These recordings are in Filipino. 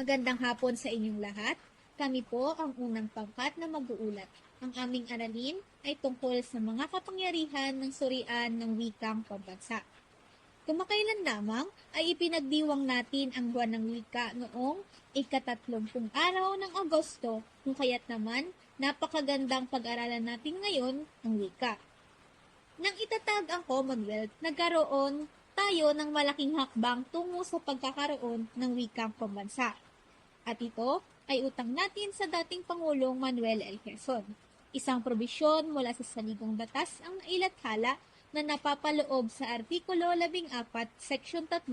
Magandang hapon sa inyong lahat. Kami po ang unang pangkat na mag-uulat. Ang aming aralin ay tungkol sa mga kapangyarihan ng surian ng wikang pambansa. Kumakailan lamang ay ipinagdiwang natin ang buwan ng wika noong ikatatlumpung araw ng Agosto, kung kaya't naman napakagandang pag-aralan natin ngayon ng wika. Nang itatag ang Commonwealth, nagkaroon tayo ng malaking hakbang tungo sa pagkakaroon ng wikang pambansa. At ito ay utang natin sa dating Pangulong Manuel L. Quezon. Isang probisyon mula sa saligang batas ang nailathala na napapaloob sa Artikulo 14, Seksyon 3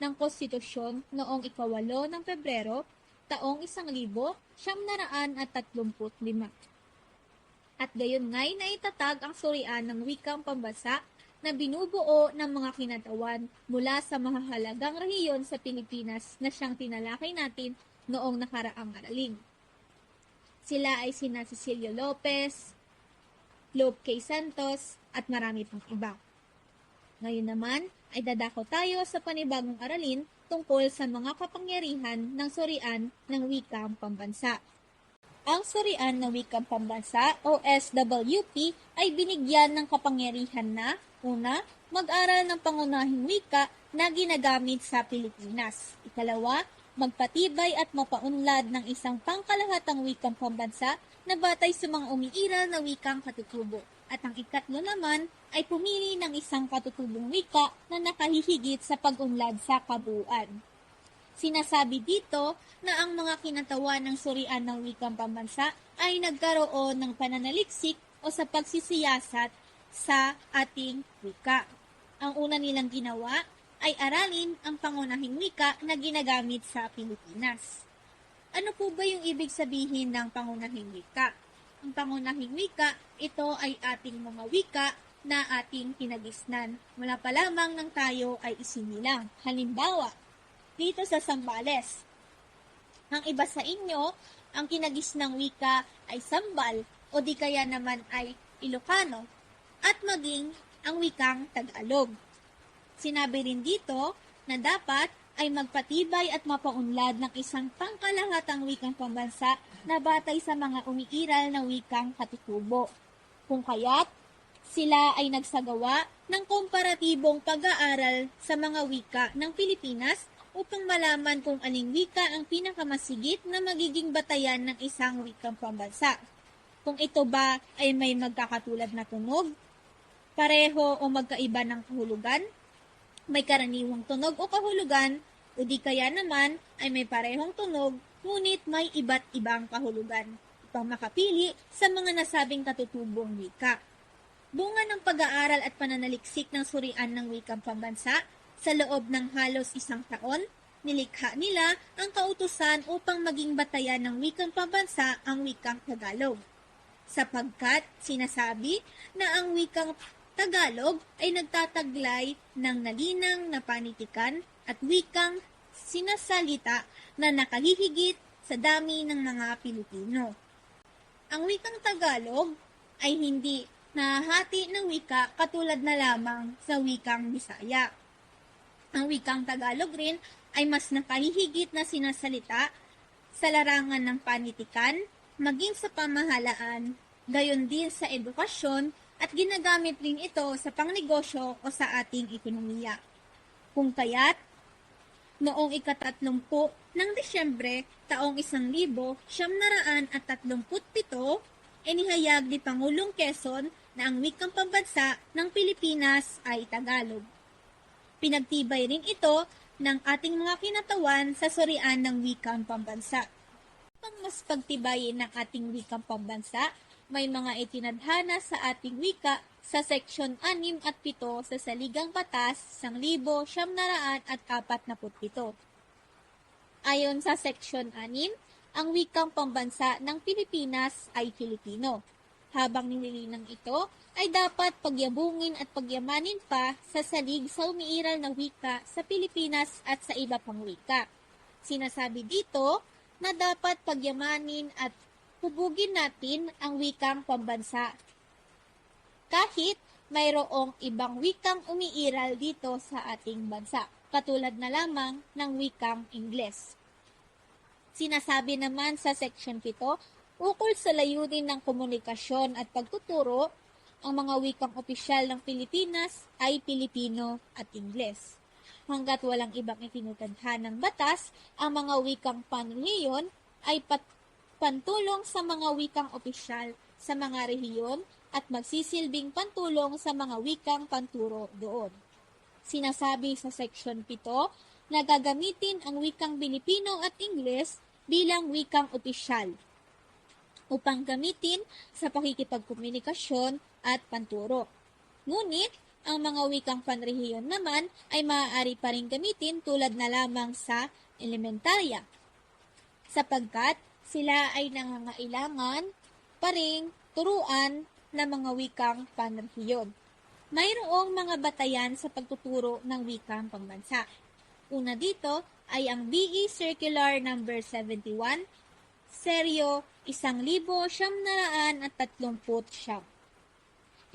ng Konstitusyon noong ikawalo ng Pebrero taong 1935. At gayon nga'y naitatag ang surian ng wikang pambansa na binubuo ng mga kinatawan mula sa mahahalagang rehiyon sa Pilipinas na siyang tinalakay natin noong nakaraang araling. Sila ay sina Cecilio Lopez, Lope K. Santos, at marami pang iba. Ngayon naman ay dadako tayo sa panibagong aralin tungkol sa mga kapangyarihan ng surian ng wikang pambansa. Ang Surian ng Wikang Pambansa o SWP ay binigyan ng kapangyarihan na una, mag-aral ng pangunahing wika na ginagamit sa Pilipinas. Ikalawa, magpatibay at mapaunlad ng isang pangkalahatang wikang pambansa na batay sa mga umiiral na wikang katutubo. At ang ikatlo naman ay pumili ng isang katutubong wika na nakahihigit sa pag-unlad sa kabuuan. Sinasabi dito na ang mga kinatawan ng surian ng wikang pambansa ay nagkaroon ng pananaliksik o sa pagsisiyasat sa ating wika. Ang una nilang ginawa ay aralin ang pangunahing wika na ginagamit sa Pilipinas. Ano po ba yung ibig sabihin ng pangunahing wika? Ang pangunahing wika, ito ay ating mga wika na ating kinagisnan. Mula pa lamang ng tayo ay isinilang. Halimbawa, dito sa Sambales. Ang iba sa inyo, ang kinagis ng wika ay Sambal o di kaya naman ay Ilocano at maging ang wikang Tagalog. Sinabi rin dito na dapat ay magpatibay at mapaunlad ng isang pangkalahatang wikang pambansa na batay sa mga umiiral na wikang katutubo. Kung kaya't sila ay nagsagawa ng komparatibong pag-aaral sa mga wika ng Pilipinas upang malaman kung aling wika ang pinakamasigit na magiging batayan ng isang wikang pambansa. Kung ito ba ay may magkakatulad na tunog, pareho o magkaiba ng kahulugan, may karaniwang tunog o kahulugan, o di kaya naman ay may parehong tunog, ngunit may iba't ibang kahulugan upang makapili sa mga nasabing katutubong wika. Bunga ng pag-aaral at pananaliksik ng surian ng wikang pambansa sa loob ng halos isang taon, nilikha nila ang kautusan upang maging batayan ng wikang pambansa ang wikang Tagalog. Sapagkat sinasabi na ang wikang Tagalog ay nagtataglay ng nalinang na panitikan at wikang sinasalita na nakahihigit sa dami ng mga Pilipino. Ang wikang Tagalog ay hindi nahati ng wika katulad na lamang sa wikang Bisaya. Ang wikang Tagalog rin ay mas nakahihigit na sinasalita sa larangan ng panitikan, maging sa pamahalaan, gayon din sa edukasyon at ginagamit rin ito sa pangnegosyo o sa ating ekonomiya. Kung kaya't, noong ikatatlumpu ng Disyembre taong isang libo siyam naraan at tatlumput pito, inihayag ni Pangulong Quezon na ang wikang pambansa ng Pilipinas ay Tagalog. Pinagtibay rin ito ng ating mga kinatawan sa surian ng wikang pambansa. Pang mas pagtibayin ng ating wikang pambansa, may mga itinadhana sa ating wika sa seksyon 6 at 7 sa Saligang Batas, 1947. Ayon sa seksyon 6, ang wikang pambansa ng Pilipinas ay Filipino habang nililinang ito ay dapat pagyabungin at pagyamanin pa sa salig sa umiiral na wika sa Pilipinas at sa iba pang wika. Sinasabi dito na dapat pagyamanin at hubugin natin ang wikang pambansa. Kahit mayroong ibang wikang umiiral dito sa ating bansa, katulad na lamang ng wikang Ingles. Sinasabi naman sa Section 7, ukol sa layunin ng komunikasyon at pagtuturo, ang mga wikang opisyal ng Pilipinas ay Pilipino at Ingles. Hanggat walang ibang itinutadha ng batas, ang mga wikang panrehiyon ay pat- pantulong sa mga wikang opisyal sa mga rehiyon at magsisilbing pantulong sa mga wikang panturo doon. Sinasabi sa Section 7 na gagamitin ang wikang Pilipino at Ingles bilang wikang opisyal upang gamitin sa pakikipagkomunikasyon at panturo. Ngunit, ang mga wikang panrehiyon naman ay maaari pa rin gamitin tulad na lamang sa elementarya, sapagkat sila ay nangangailangan pa rin turuan ng mga wikang panrehiyon. Mayroong mga batayan sa pagtuturo ng wikang pambansa. Una dito ay ang BE Circular number 71, seryo 1,930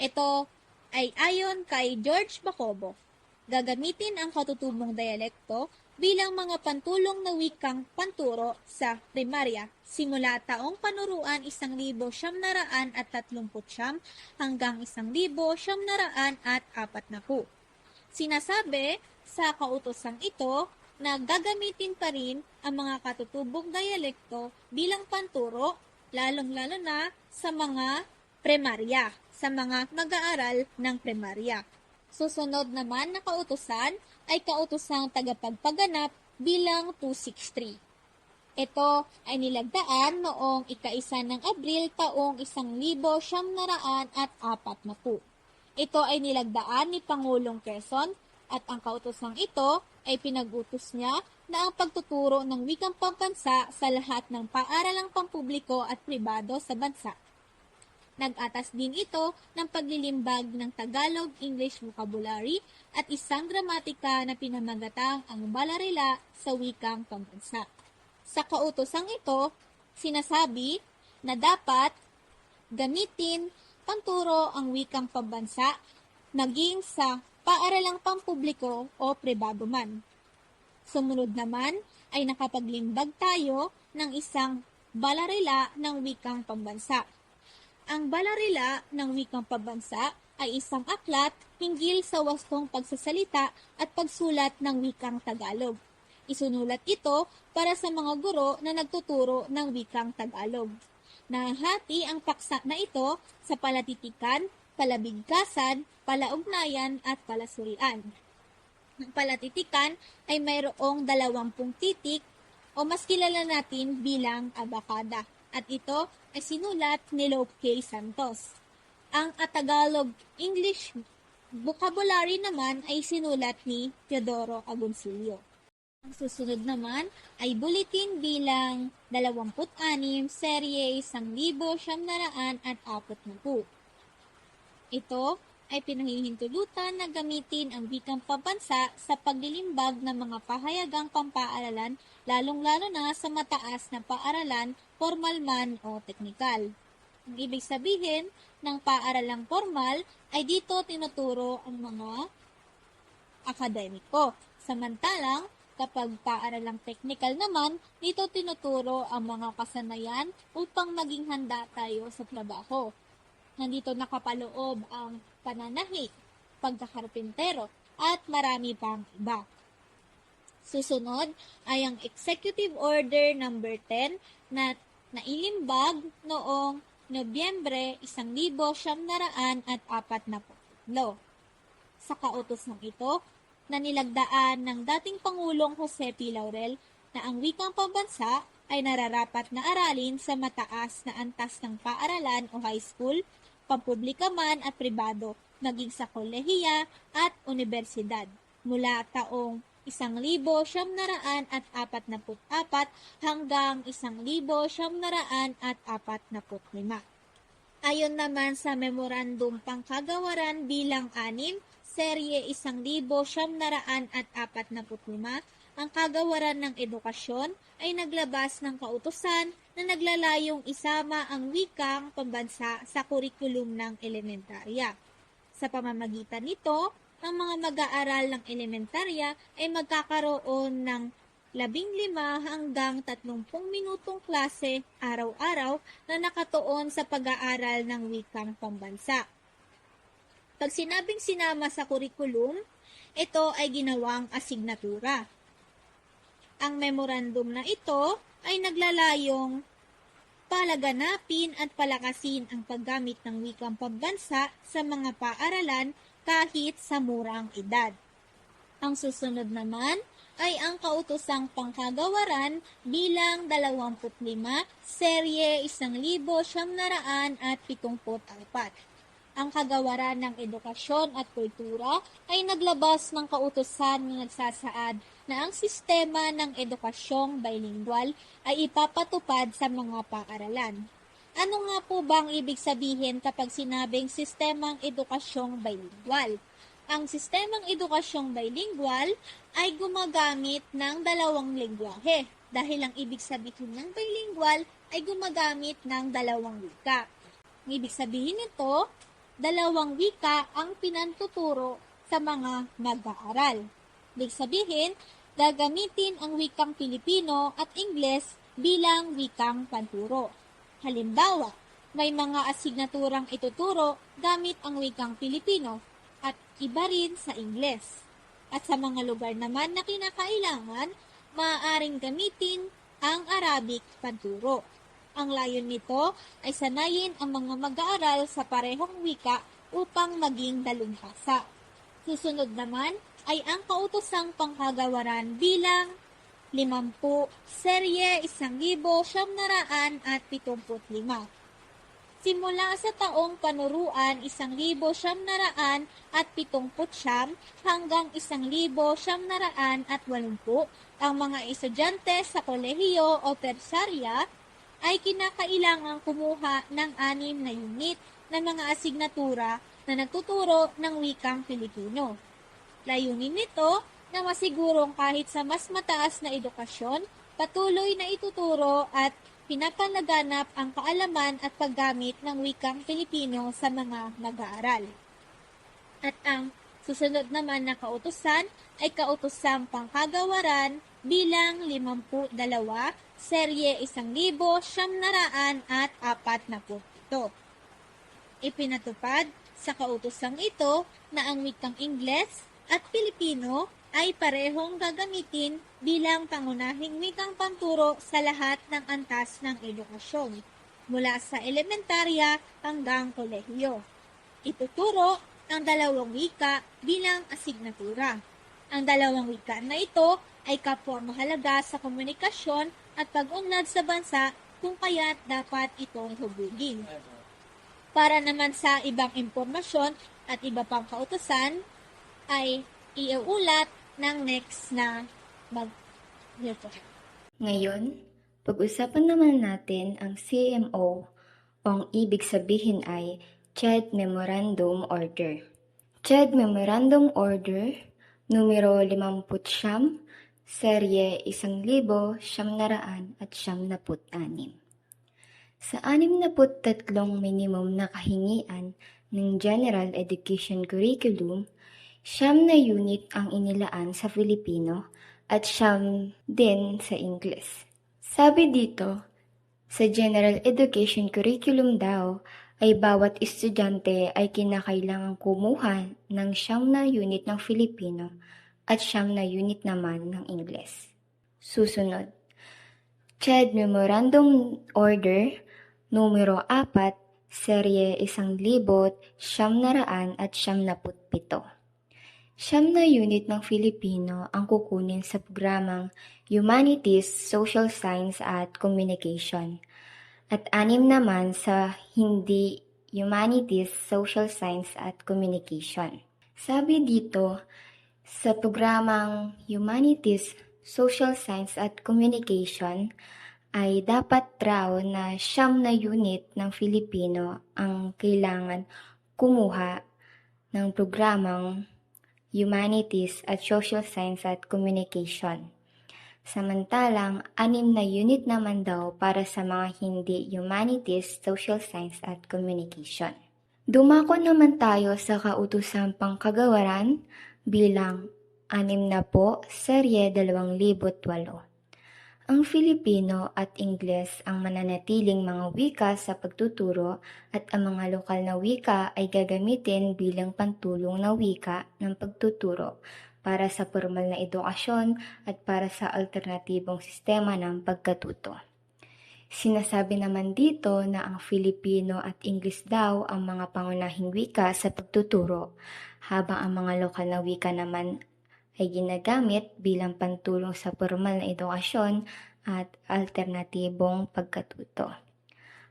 Ito ay ayon kay George Bacobo. Gagamitin ang katutubong dialekto bilang mga pantulong na wikang panturo sa primarya simula taong panuruan 1,930 hanggang 1,940. Sinasabi sa kautosang ito na gagamitin pa rin ang mga katutubong dialekto bilang panturo lalong-lalo na sa mga primarya, sa mga mag-aaral ng primarya. Susunod naman na kautusan ay kautosang tagapagpaganap bilang 263. Ito ay nilagdaan noong ika-isa ng Abril taong 1940. Ito ay nilagdaan ni Pangulong Quezon at ang kautosang ito ay pinagutos niya na ang pagtuturo ng wikang pambansa sa lahat ng paaralang pampubliko at pribado sa bansa. Nag-atas din ito ng paglilimbag ng Tagalog-English vocabulary at isang gramatika na pinamagatang ang balarila sa wikang pambansa. Sa kautosang ito, sinasabi na dapat gamitin panturo ang wikang pambansa naging sa paaralang pampubliko o pribado man. Sumunod naman ay nakapaglimbag tayo ng isang balarila ng wikang pambansa. Ang balarila ng wikang pambansa ay isang aklat hinggil sa wastong pagsasalita at pagsulat ng wikang Tagalog. Isunulat ito para sa mga guro na nagtuturo ng wikang Tagalog. Nahati ang paksa na ito sa palatitikan, palabigkasan, palaugnayan at palasurian. Ang palatitikan ay mayroong dalawampung titik o mas kilala natin bilang abakada at ito ay sinulat ni Lope K. Santos. Ang Tagalog English vocabulary naman ay sinulat ni Teodoro Agoncillo. Ang susunod naman ay bulletin bilang 26, serye 1,940. Ito ay pinahihintulutan na gamitin ang wikang pambansa sa paglilimbag ng mga pahayagang pampaaralan, lalong-lalo na sa mataas na paaralan, formal man o teknikal. Ang ibig sabihin ng paaralang formal ay dito tinuturo ang mga akademiko. Samantalang, kapag paaralang technical naman, dito tinuturo ang mga kasanayan upang maging handa tayo sa trabaho. Nandito nakapaloob ang pananahi, pagkakarpintero, at marami pang iba. Susunod ay ang Executive Order number 10 na nailimbag noong Nobyembre 1940 Sa kautos ng ito, na nilagdaan ng dating Pangulong Jose P. Laurel na ang wikang pambansa ay nararapat na aralin sa mataas na antas ng paaralan o high school pampublika man at pribado, maging sa kolehiya at universidad. Mula taong 1,944 hanggang 1,945. Ayon naman sa Memorandum Pangkagawaran bilang 6, serye 1,945, ang kagawaran ng edukasyon ay naglabas ng kautusan na naglalayong isama ang wikang pambansa sa kurikulum ng elementarya. Sa pamamagitan nito, ang mga mag-aaral ng elementarya ay magkakaroon ng 15 hanggang 30 minutong klase araw-araw na nakatuon sa pag-aaral ng wikang pambansa. Pag sinabing sinama sa kurikulum, ito ay ginawang asignatura. Ang memorandum na ito ay naglalayong palaganapin at palakasin ang paggamit ng wikang pambansa sa mga paaralan kahit sa murang edad. Ang susunod naman ay ang kautosang pangkagawaran bilang 25, serye 1974. Ang kagawaran ng edukasyon at kultura ay naglabas ng kautosan na nagsasaad na ang sistema ng edukasyong bilingual ay ipapatupad sa mga paaralan. Ano nga po bang ibig sabihin kapag sinabing sistemang edukasyong bilingual? Ang sistemang edukasyong bilingual ay gumagamit ng dalawang lingwahe dahil ang ibig sabihin ng bilingual ay gumagamit ng dalawang wika. Ang ibig sabihin nito, dalawang wika ang pinantuturo sa mga mag-aaral. Ibig sabihin, gagamitin ang wikang Pilipino at Ingles bilang wikang panturo. Halimbawa, may mga asignaturang ituturo gamit ang wikang Pilipino at iba rin sa Ingles. At sa mga lugar naman na kinakailangan, maaaring gamitin ang Arabic panturo. Ang layon nito ay sanayin ang mga mag-aaral sa parehong wika upang maging dalughasa. Susunod naman ay ang kautosang pangkagawaran bilang 50, serye 1975. Simula sa taong panuruan 1979 hanggang 1980 ang mga estudyante sa kolehiyo o tersarya ay kinakailangang kumuha ng anim na unit ng mga asignatura na nagtuturo ng wikang Pilipino. Layunin nito na masigurong kahit sa mas mataas na edukasyon, patuloy na ituturo at pinapalaganap ang kaalaman at paggamit ng wikang Pilipino sa mga mag-aaral. At ang susunod naman na kautusan ay kautosang pangkagawaran bilang 52, serye 1947. Ipinatupad sa kautosang ito na ang wikang Ingles at Pilipino ay parehong gagamitin bilang pangunahing wikang panturo sa lahat ng antas ng edukasyon, mula sa elementarya hanggang kolehiyo. Ituturo ang dalawang wika bilang asignatura. Ang dalawang wika na ito ay kapwa mahalaga sa komunikasyon at pag-unlad sa bansa kung kaya't dapat itong hubugin. Para naman sa ibang impormasyon at iba pang kautosan, ay iuulat ng next na mag. Ngayon, pag-usapan naman natin ang CMO o ang ibig sabihin ay CHED Memorandum Order. CHED Memorandum Order numero 50 serye 1976. Sa 63 minimum na kahingian ng General Education Curriculum, siyam na unit ang inilaan sa Filipino at siyam din sa Ingles. Sabi dito, sa General Education Curriculum daw ay bawat estudyante ay kinakailangang kumuha ng siyam na unit ng Filipino at siyam na unit naman ng Ingles. Susunod, CHED Memorandum Order numero 4, serye 1977 at 77. Siyam na unit ng Filipino ang kukunin sa programang Humanities, Social Science at Communication at anim naman sa hindi Humanities, Social Science at Communication. Sabi dito, sa programang Humanities, Social Science at Communication ay dapat raw na siyam na unit ng Filipino ang kailangan kumuha ng programang Humanities at Social Science at Communication. Samantalang, anim na unit naman daw para sa mga hindi Humanities, Social Science at Communication. Dumako naman tayo sa kautosang pangkagawaran bilang anim na po, serye 2008. Ang Filipino at Ingles ang mananatiling mga wika sa pagtuturo at ang mga lokal na wika ay gagamitin bilang pantulong na wika ng pagtuturo para sa formal na edukasyon at para sa alternatibong sistema ng pagkatuto. Sinasabi naman dito na ang Filipino at English daw ang mga pangunahing wika sa pagtuturo, habang ang mga lokal na wika naman ay ginagamit bilang pantulong sa formal na edukasyon at alternatibong pagkatuto.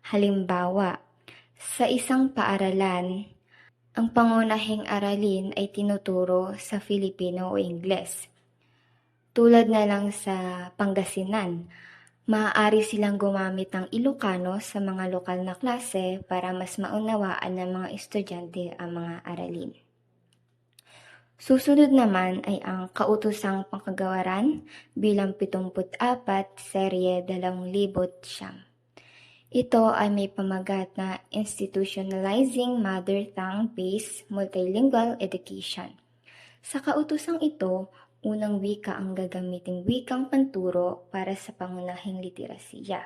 Halimbawa, sa isang paaralan, ang pangunahing aralin ay tinuturo sa Filipino o Ingles. Tulad na lang sa Pangasinan, maaari silang gumamit ng Ilocano sa mga lokal na klase para mas maunawaan ng mga estudyante ang mga aralin. Susunod naman ay ang Kautosang Pangkagawaran bilang 74, serye 2009. Ito ay may pamagat na Institutionalizing Mother Tongue-Based Multilingual Education. Sa kautosang ito, unang wika ang gagamiting wikang panturo para sa pangunahing literasiya.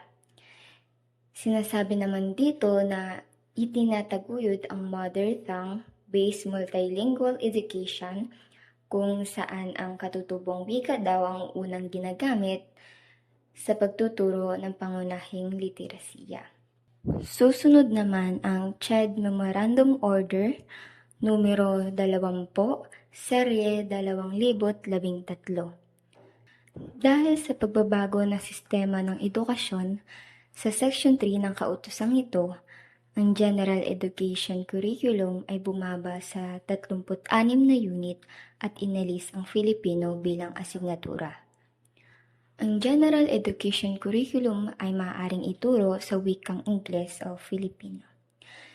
Sinasabi naman dito na itinataguyod ang mother tongue-based multilingual education kung saan ang katutubong wika daw ang unang ginagamit sa pagtuturo ng pangunahing literasiya. Susunod naman ang CHED Memorandum Order numero 20, serye 2013. Dahil sa pagbabago ng sistema ng edukasyon, sa Section 3 ng kautosang ito, ang General Education Curriculum ay bumaba sa 36 na unit at inalis ang Filipino bilang asignatura. Ang General Education Curriculum ay maaaring ituro sa wikang Ingles o Filipino.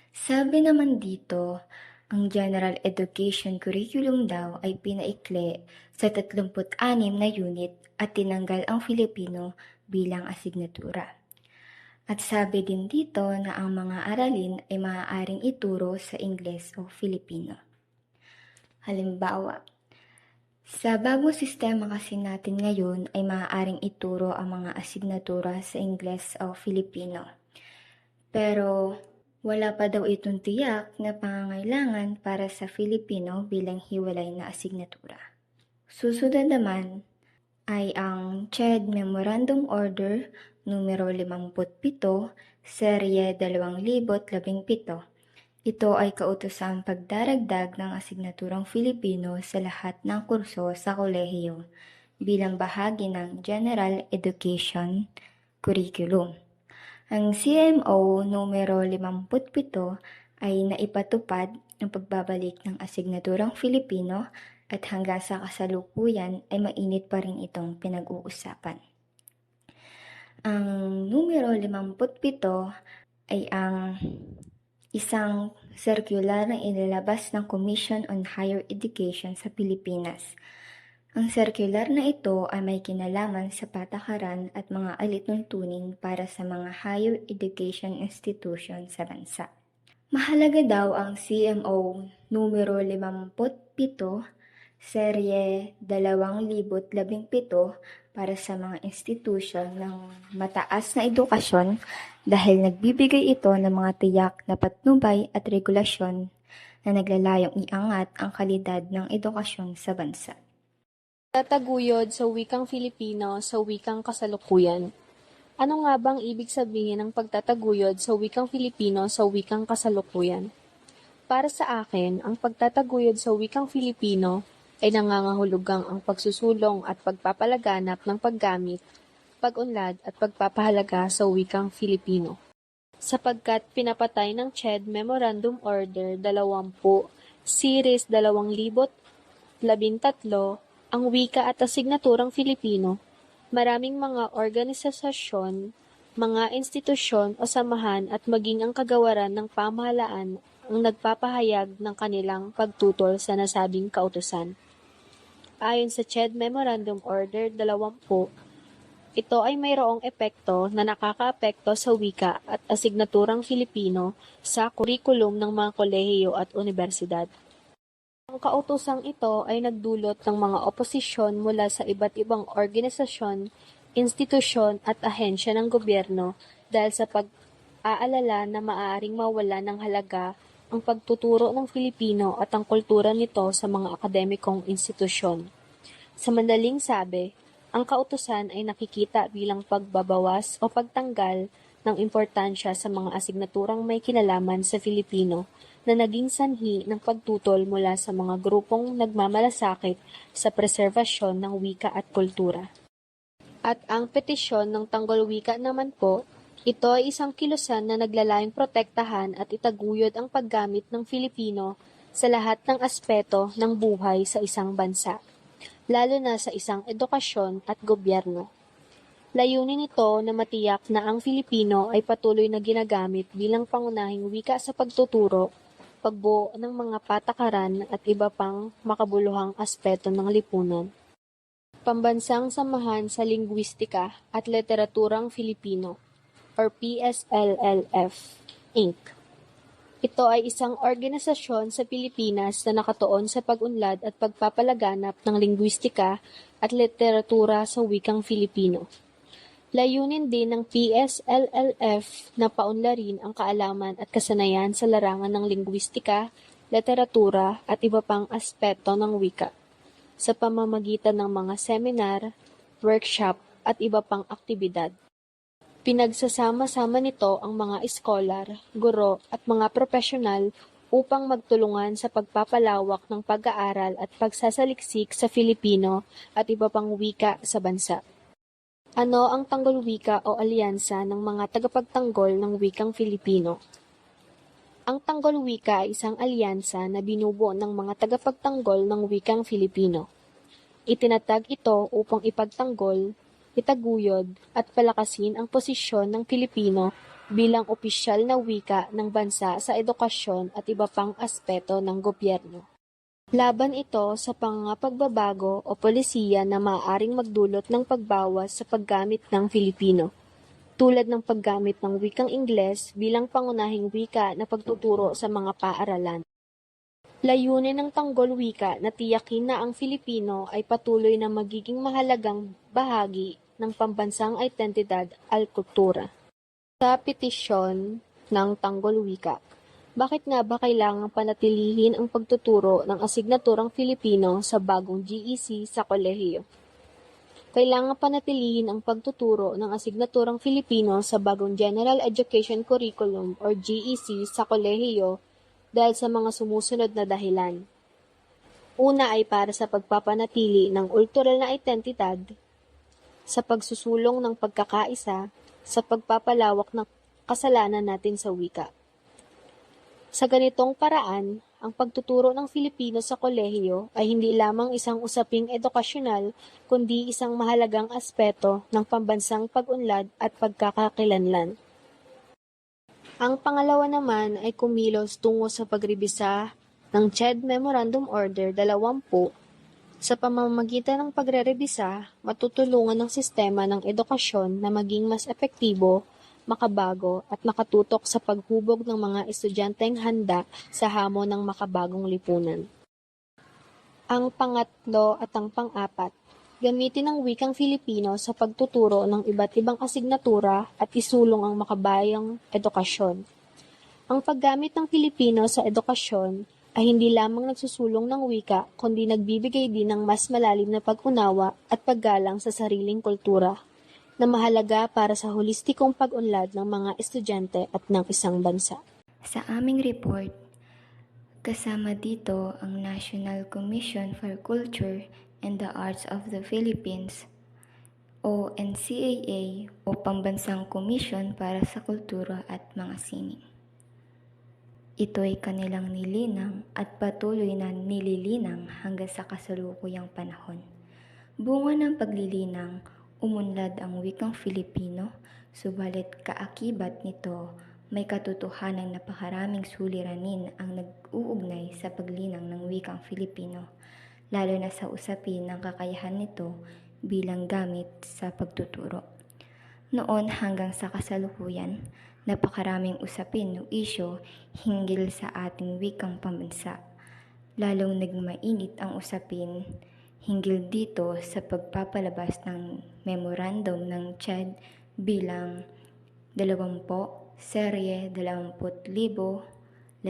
Sabi naman dito, ang General Education Curriculum daw ay pinaikli sa 36 na unit at tinanggal ang Filipino bilang asignatura. At sabi din dito na ang mga aralin ay maaaring ituro sa Ingles o Filipino. Halimbawa, sa bagong sistema kasi natin ngayon ay maaaring ituro ang mga asignatura sa Ingles o Filipino. Pero wala pa daw itong tiyak na pangangailangan para sa Filipino bilang hiwalay na asignatura. Susunod naman ay ang CHED Memorandum Order numero 57, serye 2017. Ito ay kautosang pagdaragdag ng asignaturang Filipino sa lahat ng kurso sa kolehiyo bilang bahagi ng General Education Curriculum. Ang CMO numero 57 ay naipatupad ang pagbabalik ng asignaturang Filipino at hanggang sa kasalukuyan ay mainit pa rin itong pinag-uusapan. Ang numero 57 ay ang isang circular na inilabas ng Commission on Higher Education sa Pilipinas. Ang circular na ito ay may kinalaman sa patakaran at mga alituntunin para sa mga higher education institution sa bansa. Mahalaga daw ang CMO numero 57, serye 2017 para sa mga institusyon ng mataas na edukasyon dahil nagbibigay ito ng mga tiyak na patnubay at regulasyon na naglalayong iangat ang kalidad ng edukasyon sa bansa. Tataguyod sa wikang Filipino sa wikang kasalukuyan. Ano nga bang ibig sabihin ng pagtataguyod sa wikang Filipino sa wikang kasalukuyan? Para sa akin, ang pagtataguyod sa wikang Filipino ay nangangahulugang ang pagsusulong at pagpapalaganap ng paggamit, pag-unlad at pagpapahalaga sa wikang Filipino. Sapagkat pinapatay ng CHED Memorandum Order 20, Series 2013, ang wika at asignaturang Filipino, maraming mga organisasyon, mga institusyon o samahan at maging ang kagawaran ng pamahalaan ang nagpapahayag ng kanilang pagtutol sa nasabing kautusan. Ayon sa CHED Memorandum Order 20, ito ay mayroong epekto na nakakaapekto sa wika at asignaturang Filipino sa kurikulum ng mga kolehiyo at universidad. Ang kautosang ito ay nagdulot ng mga oposisyon mula sa iba't ibang organisasyon, institusyon at ahensya ng gobyerno dahil sa pag-aalala na maaaring mawala ng halaga ang pagtuturo ng Filipino at ang kultura nito sa mga akademikong institusyon. Sa madaling sabi, ang kautusan ay nakikita bilang pagbabawas o pagtanggal ng importansya sa mga asignaturang may kinalaman sa Filipino na naging sanhi ng pagtutol mula sa mga grupong nagmamalasakit sa preserbasyon ng wika at kultura. At ang petisyon ng Tanggol Wika naman po, ito ay isang kilusan na naglalayong protektahan at itaguyod ang paggamit ng Filipino sa lahat ng aspeto ng buhay sa isang bansa, lalo na sa isang edukasyon at gobyerno. Layunin nito na matiyak na ang Filipino ay patuloy na ginagamit bilang pangunahing wika sa pagtuturo, pagbuo ng mga patakaran at iba pang makabuluhang aspeto ng lipunan. Pambansang Samahan sa Lingwistika at Literaturang Filipino or PSLLF, Inc. Ito ay isang organisasyon sa Pilipinas na nakatuon sa pag-unlad at pagpapalaganap ng lingwistika at literatura sa wikang Filipino. Layunin din ng PSLLF na paunlarin ang kaalaman at kasanayan sa larangan ng lingwistika, literatura at iba pang aspeto ng wika sa pamamagitan ng mga seminar, workshop at iba pang aktibidad. Pinagsasama-sama nito ang mga eskolar, guro at mga profesional upang magtulungan sa pagpapalawak ng pag-aaral at pagsasaliksik sa Filipino at iba pang wika sa bansa. Ano ang Tanggol Wika o alyansa ng mga tagapagtanggol ng wikang Filipino? Ang Tanggol Wika ay isang alyansa na binubuo ng mga tagapagtanggol ng wikang Filipino. Itinatag ito upang ipagtanggol, itaguyod at palakasin ang posisyon ng Pilipino bilang opisyal na wika ng bansa sa edukasyon at iba pang aspeto ng gobyerno. Laban ito sa pangapagbabago o polisiya na maaaring magdulot ng pagbawas sa paggamit ng Filipino, tulad ng paggamit ng wikang Ingles bilang pangunahing wika na pagtuturo sa mga paaralan. Layunin ng Tanggol Wika na tiyakin na ang Filipino ay patuloy na magiging mahalagang bahagi ng pambansang identidad at kultura. Sa petisyon ng Tanggol Wika, bakit nga ba kailangang panatilihin ang pagtuturo ng asignaturang Filipino sa bagong GEC sa kolehiyo? Kailangan panatilihin ang pagtuturo ng asignaturang Filipino sa bagong General Education Curriculum or GEC sa kolehiyo dahil sa mga sumusunod na dahilan. Una ay para sa pagpapanatili ng ultural na identidad, sa pagsusulong ng pagkakaisa, sa pagpapalawak ng kasalanan natin sa wika. Sa ganitong paraan, ang pagtuturo ng Filipino sa kolehiyo ay hindi lamang isang usaping edukasyonal, kundi isang mahalagang aspeto ng pambansang pag-unlad at pagkakakilanlan. Ang pangalawa naman ay kumilos tungo sa pagrebisa ng CHED Memorandum Order 20 sa pamamagitan ng pagrerebisa, matutulungan ng sistema ng edukasyon na maging mas epektibo, makabago at makatutok sa paghubog ng mga estudyanteng handa sa hamon ng makabagong lipunan. Ang pangatlo at ang pang-apat, gamitin ang wikang Filipino sa pagtuturo ng iba't ibang asignatura at isulong ang makabayang edukasyon. Ang paggamit ng Filipino sa edukasyon ay hindi lamang nagsusulong ng wika kundi nagbibigay din ng mas malalim na pag-unawa at paggalang sa sariling kultura na mahalaga para sa holistikong pag-unlad ng mga estudyante at ng isang bansa. Sa aming report, kasama dito ang National Commission for Culture and the Arts of the Philippines o NCAA o Pambansang Komisyon para sa Kultura at mga Sining. Ito'y kanilang nilinang at patuloy na nililinang hanggang sa kasalukuyang panahon. Bunga ng paglilinang, umunlad ang wikang Filipino, subalit kaakibat nito may katotohanang napakaraming suliranin ang nag-uugnay sa paglinang ng wikang Filipino, lalo na sa usapin ng kakayahan nito bilang gamit sa pagtuturo. Noon hanggang sa kasalukuyan, napakaraming usapin o isyo hinggil sa ating wikang pambansa. lalong naging mainit ang usapin hinggil dito sa pagpapalabas ng memorandum ng CHED bilang 20 serye 20,013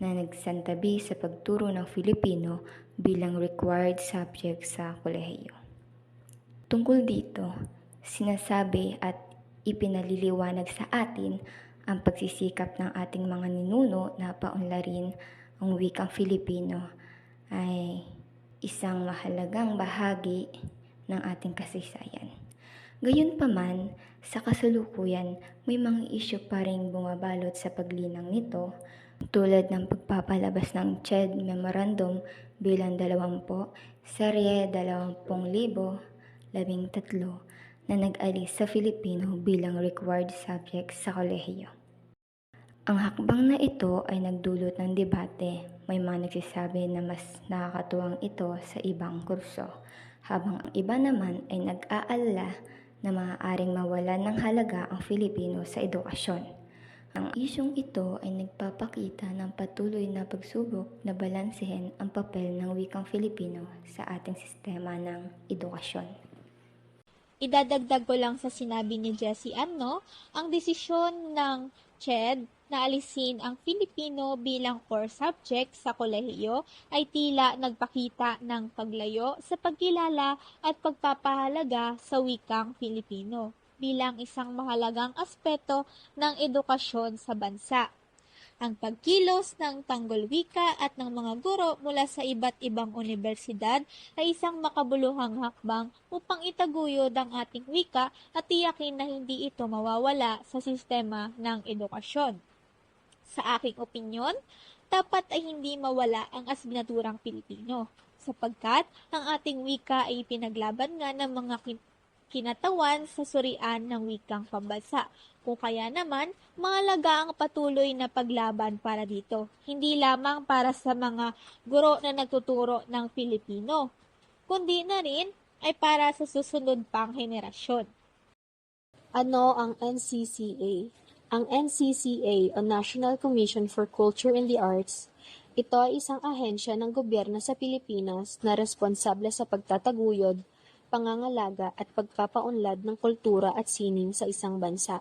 na nagsantabi sa pagturo ng Filipino bilang required subject sa kolehiyo. Tungkol dito, sinasabi at ipinaliliwanag sa atin ang pagsisikap ng ating mga ninuno na paunlarin ang wikang Filipino ay isang mahalagang bahagi ng ating kasaysayan. Gayunpaman, sa kasalukuyan, may mga isyu pa rin bumabalot sa paglinang nito tulad ng pagpapalabas ng CHED Memorandum bilang 20, serye 20,013 na nag-alis sa Filipino bilang required subject sa kolehiyo. Ang hakbang na ito ay nagdulot ng debate. May mga nagsasabi na mas nakakatuwang ito sa ibang kurso, habang ang iba naman ay nag-aalala na maaaring mawalan ng halaga ang Filipino sa edukasyon. Ang isyong ito ay nagpapakita ng patuloy na pagsubok na balansehin ang papel ng wikang Filipino sa ating sistema ng edukasyon. Idadagdag ko lang sa sinabi ni Jessie Ann, no? Ang desisyon ng CHED na alisin ang Filipino bilang core subject sa kolehiyo ay tila nagpakita ng paglayo sa pagkilala at pagpapahalaga sa wikang Filipino bilang isang mahalagang aspeto ng edukasyon sa bansa. Ang pagkilos ng tanggol wika at ng mga guro mula sa iba't ibang universidad ay isang makabuluhang hakbang upang itaguyod ang ating wika at tiyakin na hindi ito mawawala sa sistema ng edukasyon. Sa aking opinyon, dapat ay hindi mawala ang asignaturang Pilipino sapagkat ang ating wika ay pinaglaban nga ng mga kinatawan sa surian ng wikang pambansa. Kung kaya naman, mahalaga ang patuloy na paglaban para dito. Hindi lamang para sa mga guro na nagtuturo ng Filipino, kundi na rin ay para sa susunod pang henerasyon. Ano ang NCCA? Ang NCCA o National Commission for Culture and the Arts, ito ay isang ahensya ng gobyerno sa Pilipinas na responsable sa pagtataguyod, pangangalaga at pagpapaunlad ng kultura at sining sa isang bansa.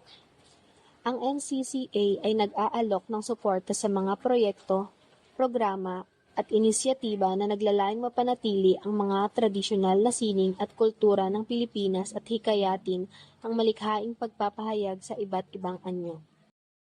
Ang NCCA ay nag-aalok ng suporta sa mga proyekto, programa at inisyatiba na naglalayong mapanatili ang mga tradisyonal na sining at kultura ng Pilipinas at hikayatin ang malikhaing pagpapahayag sa iba't ibang anyo.